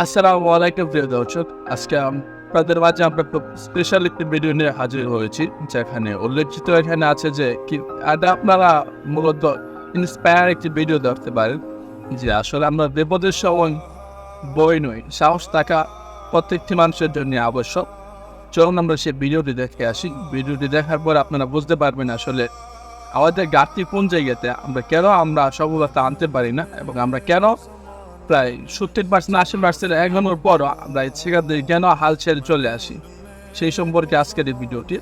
আসসালামু আলাইকুম প্রিয় দর্শক, আজকে আপনাদের মাঝে আমরা খুব স্পেশাল একটি ভিডিও নিয়ে হাজির হয়েছি, যেখানে উল্লেখিত এখানে আছে যে কি এটা আপনারা মূলত ইন্সপায়ার একটি ভিডিও দেখতে পারেন, যে আসলে আমরা বিপদের সময় বই নই, সাহস থাকা প্রত্যেকটি মানুষের জন্য আবশ্যক। চলুন আমরা সেই ভিডিওটি দেখে আসি। ভিডিওটি দেখার পর আপনারা বুঝতে পারবেন আসলে আমাদের ঘাটতি কোন জায়গাতে, আমরা কেন আমরা সফলতা আনতে পারি না, এবং আমরা কেন প্রায় সত্তর পার্সেন্ট, আশি পার্সেন্ট এগোনোর পরও আমরা সেখান থেকে কেন হাল ছেড়ে চলে আসি? সেই সম্পর্কে আজকের এই ভিডিওটি।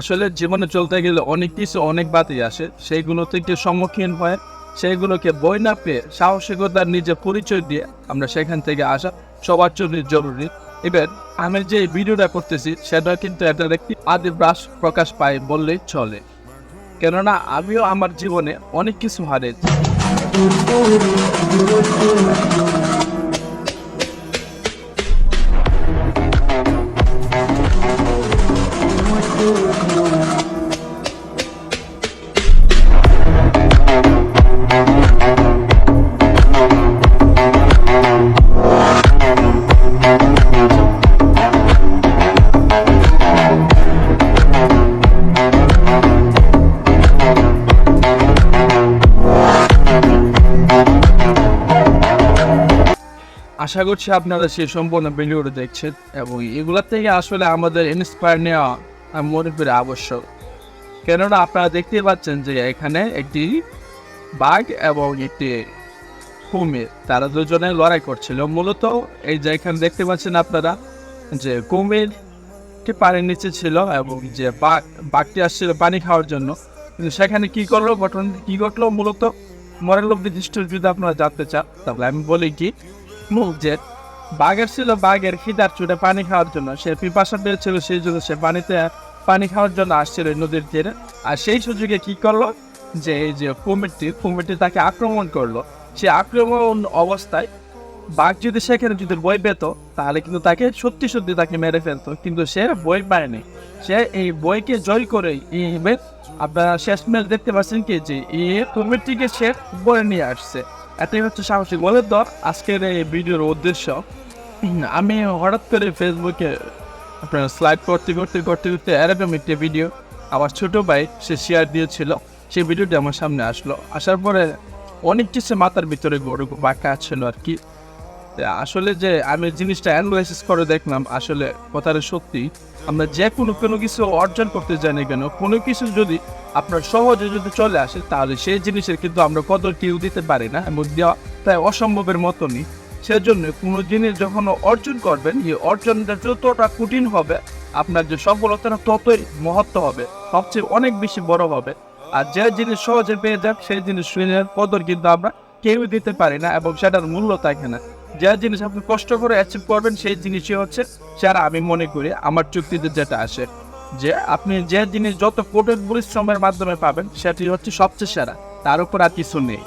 আসলে জীবনে চলতে গেলে অনেক কিছু অনেক বাতি আসে। সেইগুলো থেকে সম্মুখীন হয়ে। সেইগুলোকে বই না পেয়ে সাহসিকতার নিজের পরিচয় দিয়ে আমরা সেখান থেকে আসা সবার জন্য জরুরি। এবার আমি যে ভিডিওটা করতেছি, সেটা কিন্তু এটার একটি আদি ব্রাশ প্রকাশ পায় বললেই চলে। কেননা আমিও আমার জীবনে অনেক কিছু হারিয়েছি। Thank you. আশা করছি আপনারা সেই সম্পূর্ণ ভিডিওটা দেখছেন এবং এগুলোর থেকে আসলে আমাদের ইন্সপায়ার নেওয়া আমি মনে করি আবশ্যক। কেননা আপনারা দেখতে পাচ্ছেন যে এখানে একটি বাঘ এবং একটি কুমির, তারা দুজনে লড়াই করছিল। মূলত এই যে এখানে দেখতে পাচ্ছেন আপনারা যে কুমিরটি পানির নিচে ছিল এবং যে বাঘ, বাঘটি আসছিল পানি খাওয়ার জন্য। কিন্তু সেখানে কী করল? ঘটনা কী ঘটলো? মূলত লোক নির্দিষ্ট যদি আপনারা জানতে চান, তাহলে আমি বলি কি মুখ বাঘের ছিল বাঘের খিদার চুটে পানি খাওয়ার জন্য। সে পিপাসা পেয়েছিল, সেই জন্য সে পানিতে পানি খাওয়ার জন্য আসছিল নদীর তীরে। আর সেই সুযোগে কি করল? যে এই যে কুমিরটি কুমিরটি তাকে আক্রমণ করল। সে আক্রমণ অবস্থায় বাঘ যদি সেখানে যদি বই পেত, তাহলে কিন্তু তাকে সত্যি সত্যি তাকে মেরে ফেলতো। কিন্তু সে বই পায়নি। সে এই বইকে জয় করে আপনারা শেষমেশ দেখতে পাচ্ছেন কি? যে এই কুমিরটিকে সে বয়ে নিয়ে আসছে। এটাই হচ্ছে সাহসিক। বলে দর আজকের এই ভিডিওর উদ্দেশ্য, আমি হঠাৎ করে ফেসবুকে আপনার স্লাইড করতে করতে করতে করতে এরকম একটি ভিডিও আমার ছোটো ভাই, সে শেয়ার দিয়েছিল। সেই ভিডিওটি আমার সামনে আসলো। আসার পরে অনেক কিছু মাথার ভিতরে গরু বাঁকা ছিল আর কি। আসলে যে আমি জিনিসটা অ্যানালাইসিস করে দেখলাম, আসলে কথাটা সত্যি আমরা যে কোনো কোনো কিছু অর্জন করতে জানি কেন, কোনো কিছু যদি আপনার সহজে যদি চলে আসে, তাহলে সেই জিনিসের কিন্তু আমরা কদর কেউ দিতে পারি না। এবং দেওয়া প্রায় অসম্ভবের মতনই। সেজন্য কোনো জিনিস যখন অর্জন করবেন, এই অর্জনটা যতটা কঠিন হবে, আপনার যে সফলতাটা ততই মহত্ব হবে, সবচেয়ে অনেক বেশি বড় হবে। আর যে জিনিস সহজে পেয়ে যান সেই জিনিস কদর কিন্তু আমরা কেউ দিতে পারি না এবং সেটার মূল্য থাকে না। যে জিনিস আপনি কষ্ট করে অ্যাচিভ করবেন, সেই জিনিসই হচ্ছে স্যার আমি মনে করি আমার চুক্তিতে যেটা আসে। যে আপনি যে জিনিস যত কঠিন পরিশ্রমের মাধ্যমে পাবেন, সেটি হচ্ছে সবচেয়ে সেরা। তার উপর আর কিছু নেই।